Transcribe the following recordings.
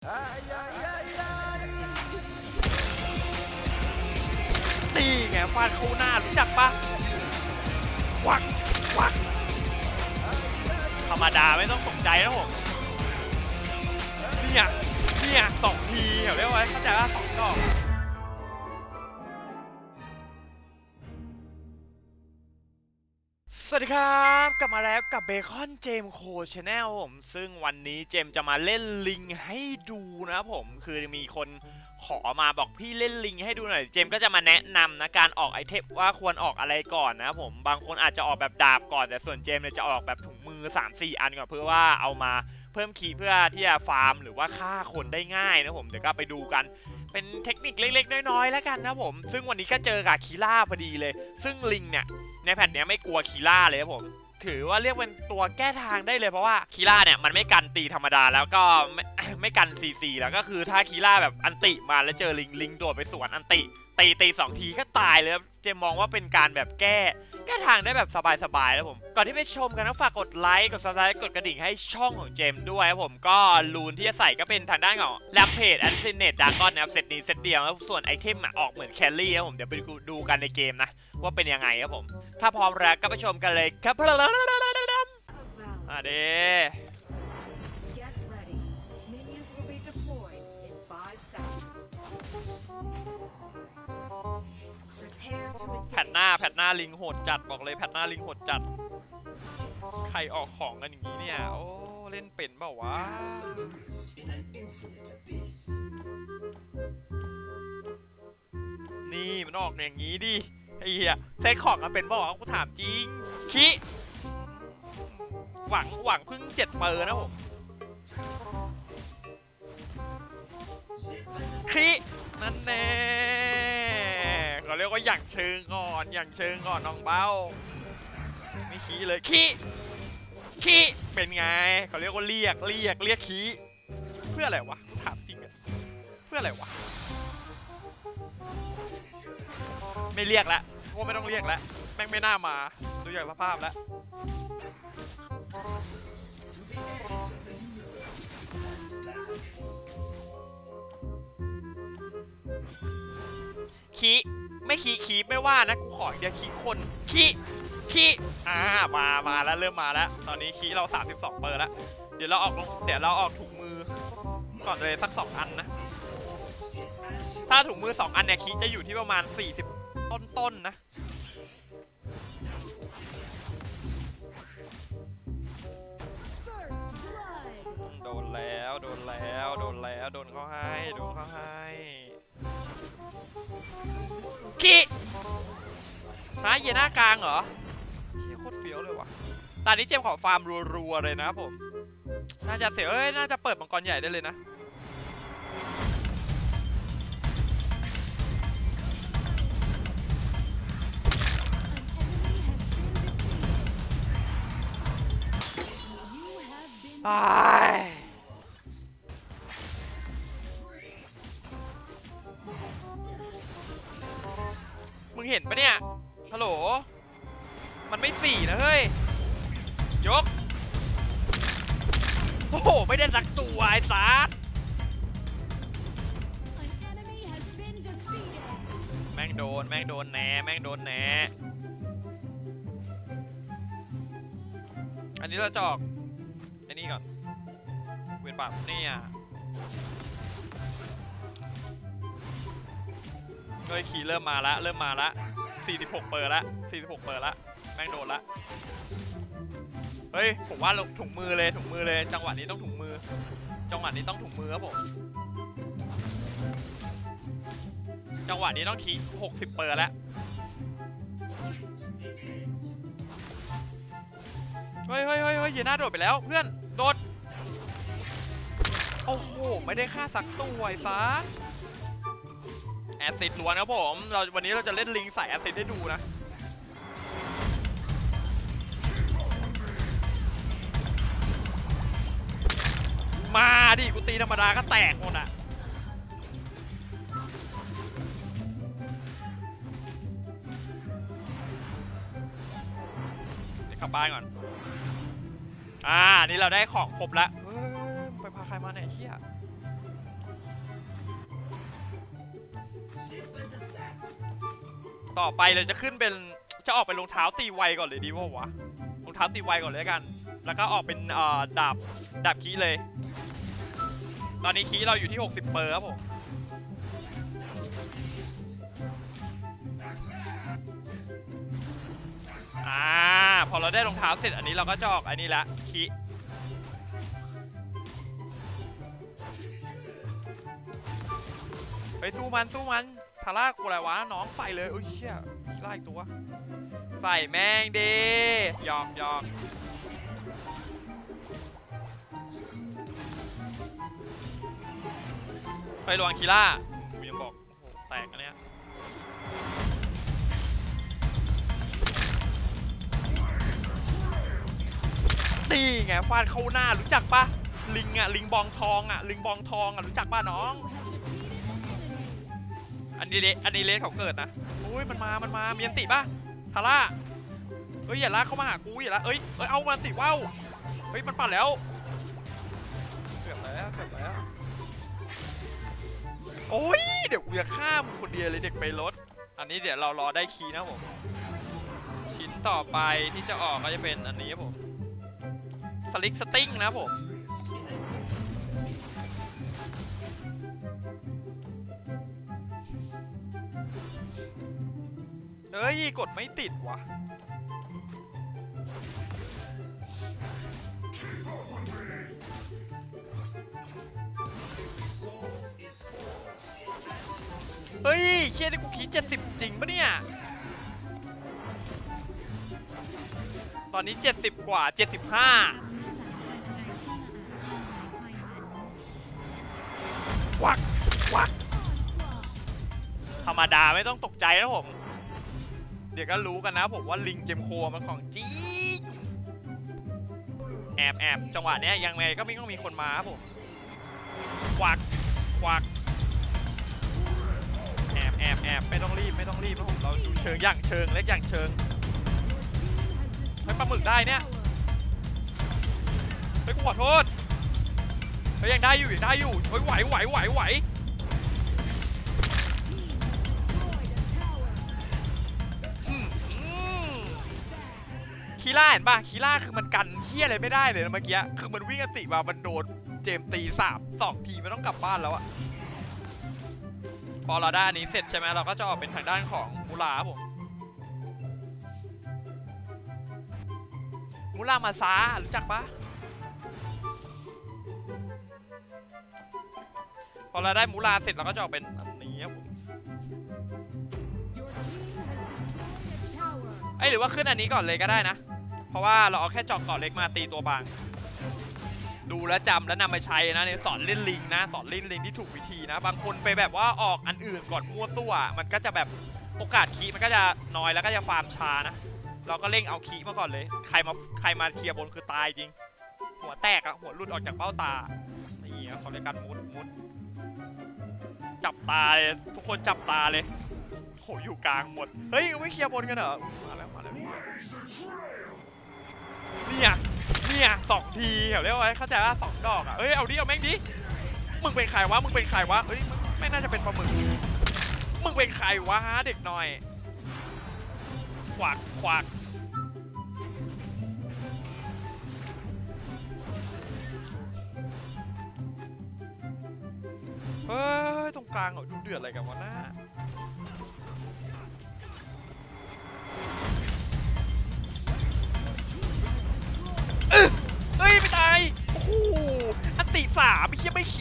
ตีไงฟาดเข้าหน้ารู้จักปะวักวักธรรมดาไม่ต้องตกใจนะผมเนี่ยเนี่ยสองทีเห็นเรียกว่าเข้าใจว่าสองดอก สวัสดีครับ กลับมาแล้วกับเบคอนเจมโคชแนลผม ซึ่งวันนี้เจมจะมาเล่นลิงให้ดูนะครับผม คือมีคนขอมาบอกพี่เล่นลิงให้ดูหน่อย เจมก็จะมาแนะนำนะ การออกไอเทมว่าควรออกอะไรก่อนนะครับผม บางคนอาจจะออกแบบดาบก่อน แต่ส่วนเจมเนี่ยจะออกแบบถุงมือ 3-4 อันก่อนเพื่อว่าเอามา เพิ่มคีเพื่อที่จะฟาร์มหรือว่าฆ่าคนได้ง่ายนะผมเดี๋ยวก็ไปดูกันเป็นเทคนิคเล็กๆ น้อยๆแล้วกันนะผม ซึ่งวันนี้ก็เจอกับคีล่าพอดีเลย ซึ่งลิงเนี่ยในแผ่นเนี้ยไม่กลัวคีล่าเลยครับผมถือว่าเรียกเป็นตัวแก้ทางได้เลยเพราะว่าคีล่าเนี่ยมันไม่กันตีธรรมดาแล้วก็ไม่ไม่กันซีซีแล้วก็คือถ้าคีล่าแบบอันติมาแล้วเจอลิงลิงโดดไปสวนอันติตีตีสองทีก็ตายเลยเจมมองว่าเป็นการแบบแก้ ก้ทางได้แบบสบายๆแล้วผม ก่อนที่ไปชมกันก็ฝากกดไลค์กดซับสไครต์กดกระดิ่งให้ช่องของเจมด้วยครับผมก็รูนที่จะใส่ก็เป็นทางด้านของแลมเพจแอนซินเนตดากอนนะครับเซตนี้เซตเดียวแล้วส่วนไอเทมอออกเหมือนแคลรี่ครับผมเดี๋ยวไปดูกันในเกมนะ ว่าเป็นยังไงครับผม ถ้าพร้อมแล้วก็ไปชมกันเลยครับอะเด้ แผ่นหน้าแผ่นหน้าลิงโหดจัดบอกเลยแผ่นหน้าลิงโหดจัด ใครออกของกันอย่างนี้เนี่ย โอ้เล่นเป็นเปล่าวะนี่มันออกอย่างนี้ดิไอ้เหี้ยเซตของกันเป็นเปล่าวะกูถามจริงคิหวังหวังพึ่งเจ็ดเปอร์นะผมคินั่นแน่ เขาเรียกว่าอย่างเชิงก่อนอย่างเชิงก่อนน้องเบ้าไม่ขี้เลยขี้ขี้เป็นไงเขาเรียกว่าเรียกเรียกเรียกขี้เพื่ออะไรวะถามจริงอะเพื่ออะไรวะไม่เรียกแล้วว่าไม่ต้องเรียกแล้วแม่งไม่น่ามาดูอย่างสภาพแล้วขี้ ไม่ขี้ขี้ไม่ว่านะกูขออย่างเดียวขี้คนขี้ขี้อ่ามามาแล้วเริ่มมาแล้ว ตอนนี้ขี้เรา 32 เปอร์แล้ว เดี๋ยวเราออกเดี๋ยวเราออกถุงมือ ก่อนเลยสัก2อันนะ ถ้าถุงมือ 2 อันเนี่ยขี้จะอยู่ที่ประมาณ 40 ต้นๆนะโดนแล้วโดนแล้วโดนแล้วโดนเขาให้โดนเขาให้ ขี้ฮะเยน่ากลางเหรอเฮียโคตรเฟี้ยวเลยว่ะตอนนี้เจมส์ขอฟาร์มรัวๆเลยนะครับผม น่าจะเสียเอ้ย น่าจะเปิดมังกรใหญ่ได้เลยนะตาย เห็นปะเนี่ยฮัลโหล มันไม่สี่นะเฮ้ย ยก โอ้โห ไม่ได้สักตัวไอ้สาแม่งโดน แม่งโดนแหนแม่งโดนแหนอันนี้เราจออกไอ้นี่ก่อน เวียนปากเนี่ย เฮ้ยขี่เริ่มมาละเริ่มมาละ46 เปิดละ46 เปิดละแม่งโดนละเฮ้ยผมว่าถุงมือเลยถุงมือเลย จังหวะนี้ต้องถุงมือ จังหวะนี้ต้องถุงมือครับผมจังหวะนี้ต้องขี่60 เปิดแล้วเฮ้ยเฮ้ยเฮ้ยเฮ้ยเยน่าโดดไปแล้วเพื่อนโดดโอ้โหไม่ได้ค่าสักตัวไอ้ฟ้า แอซิดล้วนครับผมเราวันนี้เราจะเล่นลิงใส่แอซิดให้ดูนะมาดิกูตีธรรมดาก็แตกหมดอะเดี๋ยวกลับบ้านก่อน อ่า นี่เราได้ของครบแล้ว ต่อไปเลยจะขึ้นเป็นจะออกเป็นรองเท้าตีไวก่อนเลยดีป่าวะรองเท้าตีไวก่อนเลยกัน แล้วก็ออกเป็นดาบดาบคีเลย ตอนนี้คีเราอยู่ที่ 60 เปอร์ครับผมอ่าพอเราได้รองเท้าเสร็จอันนี้เราก็จะออกอันนี้ละคี ไปสู้มันสู้มันทาร่ากูอะไรวะน้องใส่เลยอุ้ยเชี่ยคีร่อีกตัว ใส่แม่งดีหยอกหยอกไประวังคีร่ากูยังบอกโอ้โหแตกอันเนี้ยตีไงฟาดเข้าหน้ารู้จักปะลิงอะลิงบองทองอะลิงบองทองอะรู้จักปะน้อง อันนี้เลอันนี้เลสเขาเกิดนะโอ้ยมันมามันมามีอันติปะทาร่าเอ้ยอย่าลากเข้ามาหากูอย่าละเอ้ยเอ้ยเอามันติว่าวเฮ้ยมันปั่นแล้วเกือบแล้วเกือบแล้วโอ้ยเดี๋ยวกูจะฆ่ามึงคนเดียวเลยเด็กไปรถ อันนี้เดี๋ยวเรารอได้คีย์นะผมชิ้นต่อไปที่จะออกก็จะเป็นอันนี้ครับผมสลิกสติ้งนะผม เฮ้ย กดไม่ติดวะเฮ้ยเชี่ยนี่กูคีเจ็ดสิบจริงปะเนี่ย ตอนนี้70กว่า75วักวักธรรมดาไม่ต้องตกใจนะผม ดี๋ยวก็รู้กันนะผมว่าลิงเกมโคมันของจริงแอบแอบจังหวะเนี้ยยังไงก็ไม่ต้องมีคนมาครับผมควักควักแอบแอบแอบไม่ต้องรีบไม่ต้องรีบนะผมเราดูเชิงอย่างเชิงเล็กอย่างเชิงเฮ้ปลาหมึกได้เนี่ยเฮ้ยกูขอโทษเฮ้ยยังได้อยู่ยังได้อยู่เฮ้ยไหวไหวไหวไหว คีล่าเห็นป่ะคีล่าคือมันกันเฮียอะไรไม่ได้เลยนะเมื่อกี้คือมันวิ่งอันติมามันโดนเจมส์ตีสามสองทีไม่ต้องกลับบ้านแล้วอะพอเราได้อันนี้เสร็จใช่ไหมเราก็จะออกเป็นทางด้านของมูลาครับผมมูรามาซารู้จักปะพอเราได้มูราเสร็จเราก็จะออกเป็นอันนี้ครับผมไอยหรือว่าขึ้นอันนี้ก่อนเลยก็ได้นะ เพราะว่าเราเอาแค่จอกเกาะเล็กมาตีตัวบาง ดูแลวจำแล้วนำไปใช้นะเนี่ยสอนเล่นลิงนะ สอนเล่นลิงที่ถูกวิธีนะ บางคนไปแบบว่าออกอันอื่นก่อนมั่วตัว มันก็จะแบบโอกาสคีมันก็จะน้อยแล้วก็จะฟาร์มช้านะ เราก็เร่งเอาคีมาก่อนเลย ใครมาใครมาเคลียร์บนคือตายจริง หัวแตกอะหัวหลุดออกจากเบ้าตานี่อะเขาเรียกกันมุดมุดจับตาเลยทุกคนจับตาเลยโหอยู่กลางหมด เฮ้ยไม่เคลียร์บนกันเหรอ มาแล้วมาแล้ว เนี่ยเนี่ยสองทีเขาเรียกว่าเข้าใจว่าสองดอกอะเอ้ยเอาดิเอาแม่งดิมึงเป็นใครวะมึงเป็นใครวะเอ้ยมึงไม่น่าจะเป็นปลาหมึกมึงเป็นใครวะฮะเด็กหน่อยขวักขวักเฮ้ยตรงกลางเหรอดูเดือดอะไรกันวะหน้า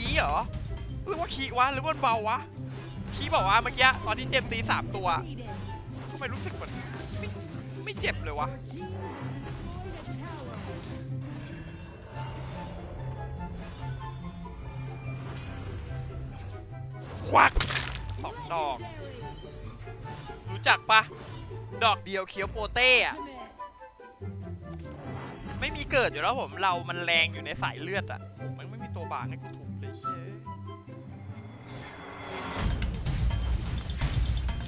คีเหรอหรือว่าขี้วะหรือว่าเบาวะขี้บอกว่าเมื่อกี้ตอนที่เจมตีสามตัวทำไมรู้สึกเหมือนไม่ไม่เจ็บเลยวะควักสองดอก รู้จักปะดอกเดียวเคี้ยวโปเต้อะไม่มีเกิดอยู่แล้วผมเรามันแรงอยู่ในสายเลือดอะมัน บางให้กูถูกเลยเช่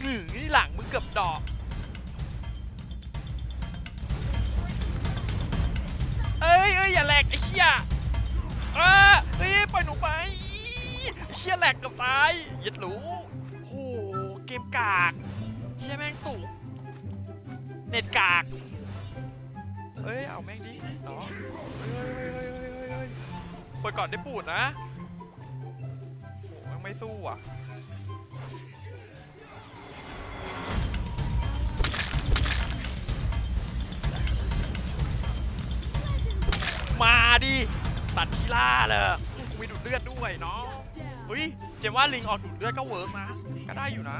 หนึ่งนี่หลังมึงเกือบดอก เอ้ยเอ้ยอย่าแหลกไอ้เหี้ยอ่าเฮ้ยปล่อยหนูไปไอ้เหี้ยแหลกเกับตายยัดหรูโหเกมกากเชี่ยแม่งตุกเน็ตกากเอ้ยเอาแม่งดิเนาะเฮ้ยเฮ้ยเฮ้ยเฮ้ยเฮ้ยเฮ้ย เปิดก่อนได้ปูดนะโอ้แม่งไม่สู้อะมาดิตัดทีล่าเลยมกูมีดูดเลือดด้วยเนาะเฮ้ยเจมว่าลิงออกดูดเลือดก็เวิร์กนะ ก็ได้อยู่นะ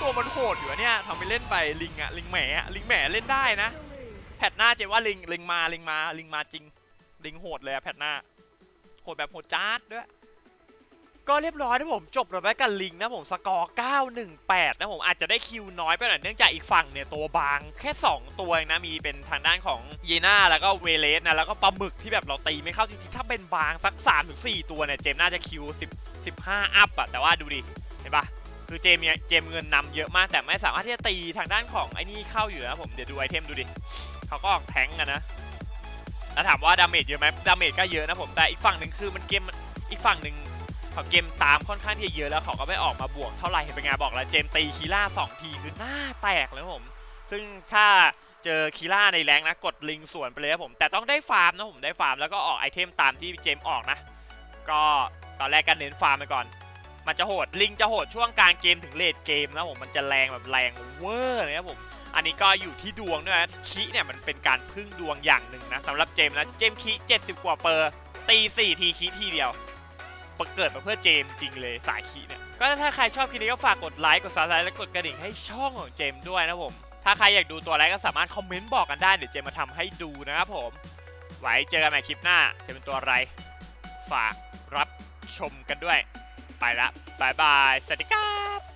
ตัวมันโหดอยู่อเนี่ยทำไปเล่นไปลิงอะลิงแหมลิงแหมเล่นได้นะแพทหน้าเจมว่าลิงลิงมาลิงมาลิงมาจริง ลิงโหดเลยอะแพทหน้าโหดแบบโหดจ้าดด้วยก็เรียบร้อยนะผมจบแล้วไปกับลิงนะผมสกอร์ 918 นะผมอาจจะได้คิวน้อยไปหน่อยเนื่องจากอีกฝั่งเนี่ยตัวบางแค่ 2 ตัวเองนะมีเป็นทางด้านของเยน่าแล้วก็เวเลสนะแล้วก็ปลาหมึกที่แบบเราตีไม่เข้าจริงๆถ้าเป็นบางสัก3ถึง4ตัวเนี่ยเจมน่าจะคิว10 15 อัพอะแต่ว่าดูดิ เห็นปะ คือเจมเนี่ยเจมเงินนำเยอะมากแต่ไม่สามารถที่จะตีทางด้านของไอ้นี่เข้าอยู่นะผมเดี๋ยวดูไอเทมดูดิเขาก็ออกแทงกันนะแล้วถามว่าดาเมจเยอะไหมดาเมจก็เยอะนะผมแต่อีกฝั่งหนึ่งคือมันเกมอีกฝั่งหนึ่งเขาเกมตามค่อนข้างที่จะเยอะแล้วเขาก็ไม่ออกมาบวกเท่าไหร่เห็นเป็นไงบอกแล้วเจมตีคีล่าสองทีคือหน้าแตกเลยผม ซึ่งถ้าเจอคีล่าในแรงนะกดลิงส่วนไปเลยครับผมแต่ต้องได้ฟาร์มนะผมได้ฟาร์มแล้วก็ออกไอเทมตามที่เจมออกนะ ก็ตอนแรกก็เน้นฟาร์มไปก่อน มันจะโหดลิงจะโหดช่วงกลางเกมถึงเลดเกมนะผมมันจะแรงแบบแรงเวอร์เลยครับผมอันนี้ก็อยู่ที่ดวงด้วยนะคิเนี่ยมันเป็นการพึ่งดวงอย่างหนึ่งนะสำหรับเจมนะเจมคิ70 กว่าเปอร์ตี4ทีคิทีเดียวเกิดมาเพื่อเจมจริงเลยสายคิเนี่ยก็ถ้าใครชอบคลิปนี้ก็ฝากกดไลค์กดซับสไครต์และกดกระดิ่งให้ช่องของเจมด้วยนะผมถ้าใครอยากดูตัวอะไรก็สามารถคอมเมนต์บอกกันได้เดี๋ยวเจมมาทำให้ดูนะครับผม ไว้เจอกันใหม่คลิปหน้าจะเป็นตัวอะไร ฝากรับชมกันด้วย ไปละบายบาย สวัสดีครับ